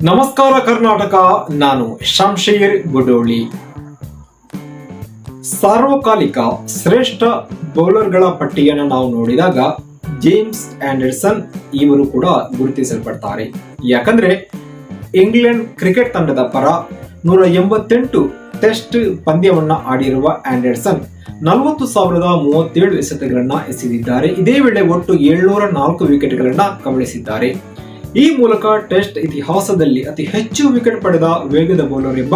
ನಮಸ್ಕಾರ ಕರ್ನಾಟಕ, ನಾನು ಶಂಶೀರ್ ಗುಡೋಳಿ. ಸಾರ್ವಕಾಲಿಕ ಶ್ರೇಷ್ಠ ಬೌಲರ್ಗಳ ಪಟ್ಟಿಯನ್ನು ನಾವು ನೋಡಿದಾಗ ಜೇಮ್ಸ್ ಆಂಡರ್ಸನ್ ಇವರು ಕೂಡ ಗುರುತಿಸಲ್ಪಡ್ತಾರೆ. ಯಾಕಂದ್ರೆ ಇಂಗ್ಲೆಂಡ್ ಕ್ರಿಕೆಟ್ ತಂಡದ ಪರ ನೂರ ಎಂಬತ್ತೆಂಟು ಟೆಸ್ಟ್ ಪಂದ್ಯವನ್ನ ಆಡಿರುವ ಆಂಡರ್ಸನ್ ನಲವತ್ತು ಸಾವಿರದ ಮೂವತ್ತೇಳು ಎಸೆತಗಳನ್ನ ಎಸೆದಿದ್ದಾರೆ. ಇದೇ ವೇಳೆ ಒಟ್ಟು ಏಳ್ನೂರ ನಾಲ್ಕು ವಿಕೆಟ್ಗಳನ್ನ ಕಬಳಿಸಿದ್ದಾರೆ. ಈ ಮೂಲಕ ಟೆಸ್ಟ್ ಇತಿಹಾಸದಲ್ಲಿ ಅತಿ ಹೆಚ್ಚು ವಿಕೆಟ್ ಪಡೆದ ವೇಗದ ಬೌಲರ್ ಎಂಬ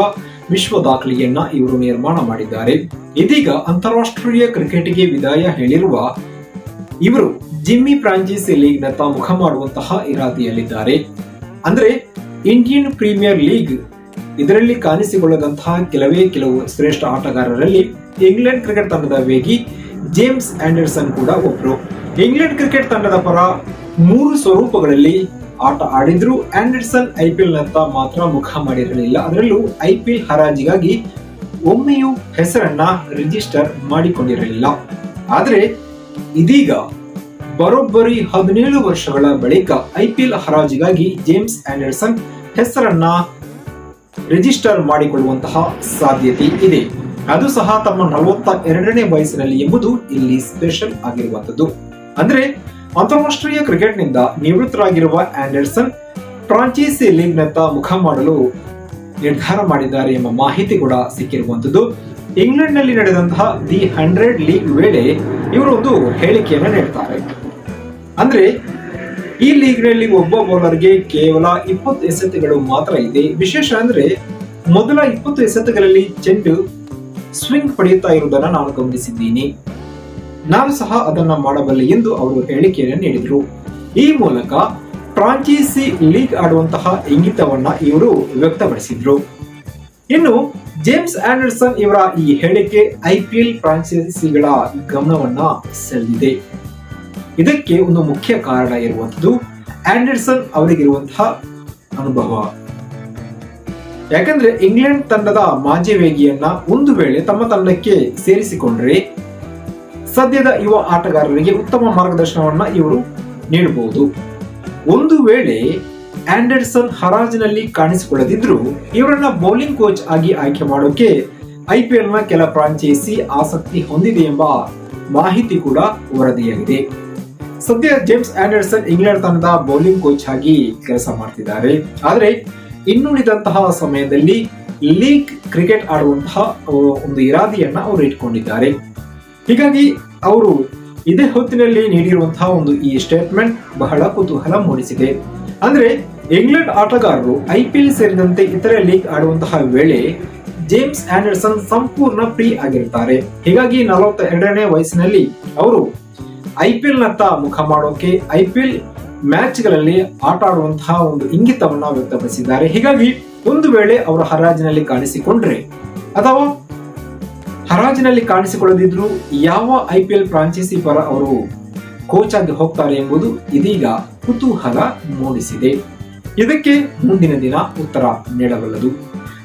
ವಿಶ್ವ ದಾಖಲೆಯನ್ನ ಇವರು ನಿರ್ಮಾಣ ಮಾಡಿದ್ದಾರೆ. ಇದೀಗ ಅಂತಾರಾಷ್ಟ್ರೀಯ ಕ್ರಿಕೆಟ್ಗೆ ವಿದಾಯ ಹೇಳಿರುವ ಇವರು ಜಿಮ್ಮಿ ಫ್ರಾಂಚೈಸಿ ಲೀಗ್ನತ್ತ ಮುಖ ಮಾಡುವಂತಹ ಇರಾದೆಯಲ್ಲಿದ್ದಾರೆ. ಅಂದ್ರೆ ಇಂಡಿಯನ್ ಪ್ರೀಮಿಯರ್ ಲೀಗ್ ಇದರಲ್ಲಿ ಕಾಣಿಸಿಕೊಳ್ಳದಂತಹ ಕೆಲವೇ ಕೆಲವು ಶ್ರೇಷ್ಠ ಆಟಗಾರರಲ್ಲಿ ಇಂಗ್ಲೆಂಡ್ ಕ್ರಿಕೆಟ್ ತಂಡದ ವೇಗಿ ಜೇಮ್ಸ್ ಆಂಡರ್ಸನ್ ಕೂಡ ಒಬ್ರು. ಇಂಗ್ಲೆಂಡ್ ಕ್ರಿಕೆಟ್ ತಂಡದ ಪರ ಮೂರು ಸ್ವರೂಪಗಳಲ್ಲಿ ಆಟ ಆಡಿದ್ರು ಆಂಡರ್ಸನ್ ಐಪಿಎಲ್ ನತ್ತ ಮಾತ್ರ ಮುಖ ಮಾಡಿರಲಿಲ್ಲ. ಅದರಲ್ಲೂ ಐಪಿಎಲ್ ಹರಾಜಿಗಾಗಿ ಒಮ್ಮೆಯೂ ಹೆಸರನ್ನ ರಿಜಿಸ್ಟರ್ ಮಾಡಿಕೊಂಡಿರಲಿಲ್ಲ. ಆದರೆ ಇದೀಗ ಬರೋಬ್ಬರಿ ಹದಿನೇಳು ವರ್ಷಗಳ ಬಳಿಕ ಐಪಿಎಲ್ ಹರಾಜಿಗಾಗಿ ಜೇಮ್ಸ್ ಆಂಡರ್ಸನ್ ಹೆಸರನ್ನ ರಿಜಿಸ್ಟರ್ ಮಾಡಿಕೊಳ್ಳುವಂತಹ ಸಾಧ್ಯತೆ ಇದೆ. ಅದು ಸಹ ತಮ್ಮ ನಲವತ್ತ ಎರಡನೇ ವಯಸ್ಸಿನಲ್ಲಿ ಎಂಬುದು ಇಲ್ಲಿ ಸ್ಪೆಷಲ್ ಆಗಿರುವಂತದ್ದು ಅಂದ್ರೆ ಅಂತಾರಾಷ್ಟ್ರೀಯ ಕ್ರಿಕೆಟ್ನಿಂದ ನಿವೃತ್ತರಾಗಿರುವ ಆಂಡರ್ಸನ್ ಫ್ರಾಂಚೈಸಿ ಲೀಗ್ನತ್ತ ಮುಖ ಮಾಡಲು ನಿರ್ಧಾರ ಮಾಡಿದ್ದಾರೆ ಎಂಬ ಮಾಹಿತಿ ಕೂಡ ಸಿಕ್ಕಿರುವಂತದ್ದು ಇಂಗ್ಲೆಂಡ್ನಲ್ಲಿ ನಡೆದಂತಹ ದಿ ಹಂಡ್ರೆಡ್ ಲೀಗ್ ವೇಳೆ ಇವರು ಒಂದು ಹೇಳಿಕೆಯನ್ನು ನೀಡ್ತಾರೆ. ಅಂದ್ರೆ, ಈ ಲೀಗ್ನಲ್ಲಿ ಒಬ್ಬ ಬೌಲರ್ಗೆ ಕೇವಲ ಇಪ್ಪತ್ತು ಎಸೆತಗಳು ಮಾತ್ರ ಇದೆ. ವಿಶೇಷ ಅಂದ್ರೆ, ಮೊದಲ ಇಪ್ಪತ್ತು ಎಸೆತಗಳಲ್ಲಿ ಚೆಂಡು ಸ್ವಿಂಗ್ ಪಡೆಯುತ್ತಾ ಇರುವುದನ್ನು ನಾನು ಗಮನಿಸಿದ್ದೀನಿ. ನಾನು ಸಹ ಅದನ್ನ ಮಾಡಬಲ್ಲೆ ಎಂದು ಅವರು ಹೇಳಿಕೆಯನ್ನು ನೀಡಿದರು. ಈ ಮೂಲಕ ಫ್ರಾಂಚೈಸಿ ಲೀಗ್ ಆಡುವಂತಹ ಇಂಗಿತವನ್ನ ಇವರು ವ್ಯಕ್ತಪಡಿಸಿದ್ರು. ಇನ್ನು ಜೇಮ್ಸ್ ಆಂಡರ್ಸನ್ ಇವರ ಈ ಹೇಳಿಕೆ ಐಪಿಎಲ್ ಫ್ರಾಂಚೈಸಿಗಳ ಗಮನವನ್ನ ಸೆಳೆದಿದೆ. ಇದಕ್ಕೆ ಒಂದು ಮುಖ್ಯ ಕಾರಣ ಇರುವಂತದ್ದು ಆಂಡರ್ಸನ್ ಅವರಿಗಿರುವಂತಹ ಅನುಭವ. ಯಾಕಂದ್ರೆ ಇಂಗ್ಲೆಂಡ್ ತಂಡದ ಮಾಜಿ ವೇಗಿಯನ್ನ ಒಂದು ವೇಳೆ ತಮ್ಮ ತಂಡಕ್ಕೆ ಸೇರಿಸಿಕೊಂಡ್ರೆ ಸದ್ಯದ ಯುವ ಆಟಗಾರರಿಗೆ ಉತ್ತಮ ಮಾರ್ಗದರ್ಶನವನ್ನ ಇವರು ನೀಡಬಹುದು. ಒಂದು ವೇಳೆ ಆಂಡರ್ಸನ್ ಹರಾಜಿನಲ್ಲಿ ಕಾಣಿಸಿಕೊಳ್ಳದಿದ್ರು ಇವರನ್ನ ಬೌಲಿಂಗ್ ಕೋಚ್ ಆಗಿ ಆಯ್ಕೆ ಮಾಡೋಕೆ ಐಪಿಎಲ್ನ ಕೆಲ ಫ್ರಾಂಚೈಸಿ ಆಸಕ್ತಿ ಹೊಂದಿದೆ ಎಂಬ ಮಾಹಿತಿ ಕೂಡ ವರದಿಯಾಗಿದೆ. ಸದ್ಯ ಜೇಮ್ಸ್ ಆಂಡರ್ಸನ್ ಇಂಗ್ಲೆಂಡ್ ತಂಡದ ಬೌಲಿಂಗ್ ಕೋಚ್ ಆಗಿ ಕೆಲಸ ಮಾಡ್ತಿದ್ದಾರೆ. ಆದರೆ ಇನ್ನುಳಿದಂತಹ ಸಮಯದಲ್ಲಿ ಲೀಗ್ ಕ್ರಿಕೆಟ್ ಆಡುವಂತಹ ಒಂದು ಇರಾದಿಯನ್ನ ಅವರು ಇಟ್ಕೊಂಡಿದ್ದಾರೆ. ಹೀಗಾಗಿ ಅವರು ಇದೇ ಹೊತ್ತಿನಲ್ಲಿ ನೀಡಿರುವಂತಹ ಒಂದು ಈ ಸ್ಟೇಟ್ಮೆಂಟ್ ಬಹಳ ಕುತೂಹಲ ಮೂಡಿಸಿದೆ. ಅಂದ್ರೆ ಇಂಗ್ಲೆಂಡ್ ಆಟಗಾರರು ಐ ಪಿ ಎಲ್ ಸೇರಿದಂತೆ ಇತರೆ ಲೀಗ್ ಆಡುವಂತಹ ವೇಳೆ ಜೇಮ್ಸ್ ಆಂಡರ್ಸನ್ ಸಂಪೂರ್ಣ ಫ್ರೀ ಆಗಿರ್ತಾರೆ. ಹೀಗಾಗಿ ನಲವತ್ತ ಎರಡನೇ ವಯಸ್ಸಿನಲ್ಲಿ ಅವರು ಐ ಐಪಿಎಲ್ ನತ್ತ ಮುಖ ಮಾಡೋಕೆ, ಐ ಪಿ ಎಲ್ ಮ್ಯಾಚ್ ಮ್ಯಾಚ್ಗಳಲ್ಲಿ ಆಟ ಆಡುವಂತಹ ಒಂದು ಇಂಗಿತವನ್ನ ವ್ಯಕ್ತಪಡಿಸಿದ್ದಾರೆ. ಹೀಗಾಗಿ ಒಂದು ವೇಳೆ ಅವರು ಹರಾಜಿನಲ್ಲಿ ಕಾಣಿಸಿಕೊಂಡ್ರೆ ಅಥವಾ ಹರಾಜಿನಲ್ಲಿ ಕಾಣಿಸಿಕೊಳ್ಳದಿದ್ರು ಯಾವ ಐಪಿಎಲ್ ಫ್ರಾಂಚೈಸಿ ಪರ ಅವರು ಕೋಚ್ ಆಗಿ ಹೋಗ್ತಾರೆ ಎಂಬುದು ಇದೀಗ ಕುತೂಹಲ ಮೂಡಿಸಿದೆ. ಇದಕ್ಕೆ ಮುಂದಿನ ದಿನ ಉತ್ತರ ನೀಡಬಲ್ಲದು.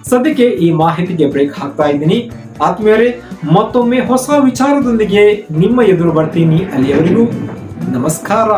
ಸದ್ಯಕ್ಕೆ ಈ ಮಾಹಿತಿಗೆ ಬ್ರೇಕ್ ಹಾಕ್ತಾ ಇದ್ದೀನಿ. ಆತ್ಮೀಯರೇ, ಮತ್ತೊಮ್ಮೆ ಹೊಸ ವಿಚಾರದೊಂದಿಗೆ ನಿಮ್ಮ ಎದುರು ಬರ್ತೀನಿ ಅಲ್ಲಿಯವರೆಗೂ. ನಮಸ್ಕಾರ.